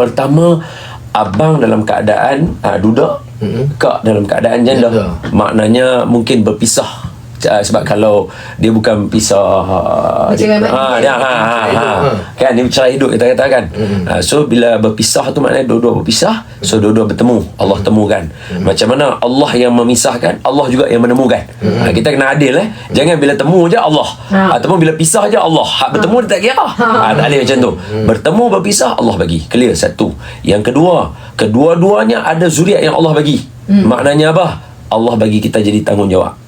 Pertama abang dalam keadaan uh, duduk, Mm-mm. kak dalam keadaan janda. Janda. Maknanya mungkin berpisah. Uh, sebab kalau dia bukan pisah uh, dia, ha, dia, ha, ha, hidup, ha. ha. kan dia bercerai hidup kita katakan uh, so bila berpisah tu maknanya dua-dua berpisah so dua-dua bertemu. Allah temukan. Macam mana Allah yang memisahkan Allah juga yang menemukan. Ha, kita kena adil eh. Jangan bila temu je Allah. Ha. ataupun bila pisah je Allah. Hak bertemu dia tak kira. Ha, tak ada macam tu. Bertemu berpisah Allah bagi. Clear satu yang kedua kedua-duanya ada zuriat yang Allah bagi. Maknanya apa? Allah bagi kita jadi tanggungjawab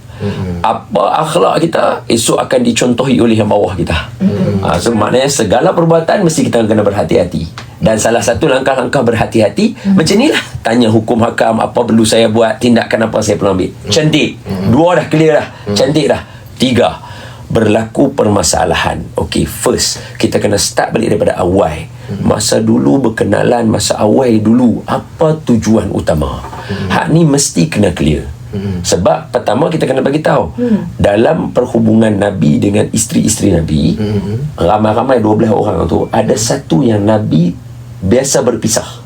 apa akhlak kita esok akan dicontohi oleh yang bawah kita. Hmm. Ha, so maknanya segala perbuatan mesti kita kena berhati-hati. Dan salah satu langkah-langkah berhati-hati hmm. macam ni lah. Tanya hukum hakam apa perlu saya buat, tindakan apa saya perlu ambil. Cantik. Dua dah clear dah. Cantik dah. Tiga. Berlaku permasalahan. Okay, first kita kena start balik daripada awal. Masa dulu berkenalan, masa awal dulu apa tujuan utama. Hak ni mesti kena clear. Hmm. Sebab pertama kita kena bagi tahu hmm. dalam perhubungan Nabi dengan isteri-isteri Nabi hmm. ramai-ramai 12 orang tu ada satu yang Nabi biasa berpisah.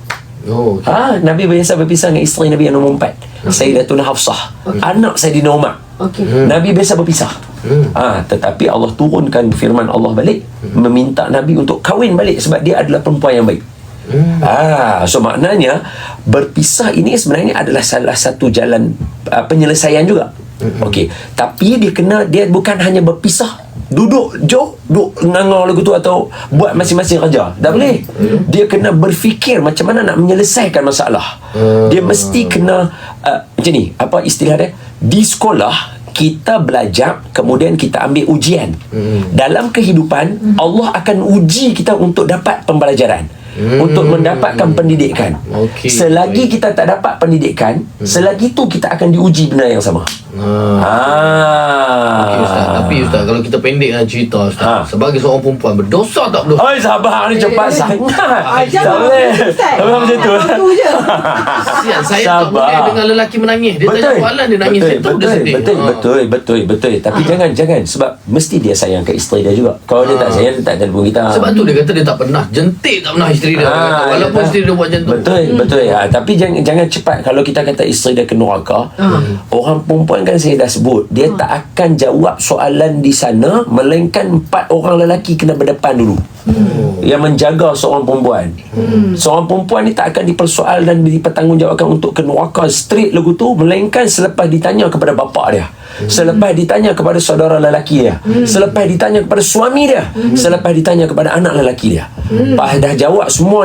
Oh, okay. Ha, Nabi biasa berpisah dengan isteri Nabi yang nombor 4. Sayyidatuna Hafsah. Anak Sayyidina Umar. Okey. Hmm. Nabi biasa berpisah. Hmm. Ha, tetapi Allah turunkan firman Allah balik hmm. meminta Nabi untuk kahwin balik sebab dia adalah perempuan yang baik. Hmm. Ah, so maknanya berpisah ini sebenarnya adalah salah satu jalan uh, penyelesaian juga. Hmm. Okey, tapi dia kena dia bukan hanya berpisah duduk jauh duduk ngangar lagu tu atau buat masing-masing kerja tak boleh Hmm. dia kena berfikir macam mana nak menyelesaikan masalah Hmm. dia mesti kena uh, macam ni apa istilah dia di sekolah kita belajar kemudian kita ambil ujian Hmm. dalam kehidupan Allah akan uji kita untuk dapat pembelajaran Hmm. untuk mendapatkan pendidikan. Okey, selagi kita tak dapat pendidikan selagi tu kita akan diuji benda yang sama Ha. ah Okay, Ustaz. Tapi Ustaz, kalau kita pendekkan cerita Ustaz, Ha. sebagai seorang perempuan, berdosa tak berdosa? Oi sabar ni cepat Eh, sangat. Ah, Tak jangan boleh. Tak boleh macam tu. Kasihan, saya tak boleh dengan lelaki menangis. Dia tanya soalan, dia nangis. betul, saya tahu dia betul, sedih. betul, Ha. betul, betul, betul. Tapi jangan, jangan. Sebab mesti dia sayang ke isteri dia juga. Kalau dia tak sayang, dia tak telefon kita. Sebab tu dia kata dia tak pernah jentik tak pernah isteri dia. Ah, Walaupun ya, isteri dia buat macam tu. Betul, hmm. betul. Ha, tapi jangan jangan cepat kalau kita kata isteri dia ke neraka. Hmm. Orang perempuan kan saya dah sebut, dia tak akan jawab soalan di sana melainkan empat orang lelaki kena berdepan dulu. Hmm. Yang menjaga seorang perempuan. Hmm. Seorang perempuan ni tak akan dipersoal dan dipertanggungjawabkan untuk ke neraka straight lagu tu melainkan selepas ditanya kepada bapa dia. Hmm. Selepas ditanya kepada saudara lelaki dia. Hmm. Selepas ditanya kepada suami dia. Hmm. Selepas ditanya kepada anak lelaki dia. Hmm. Pas dah jawab semua ni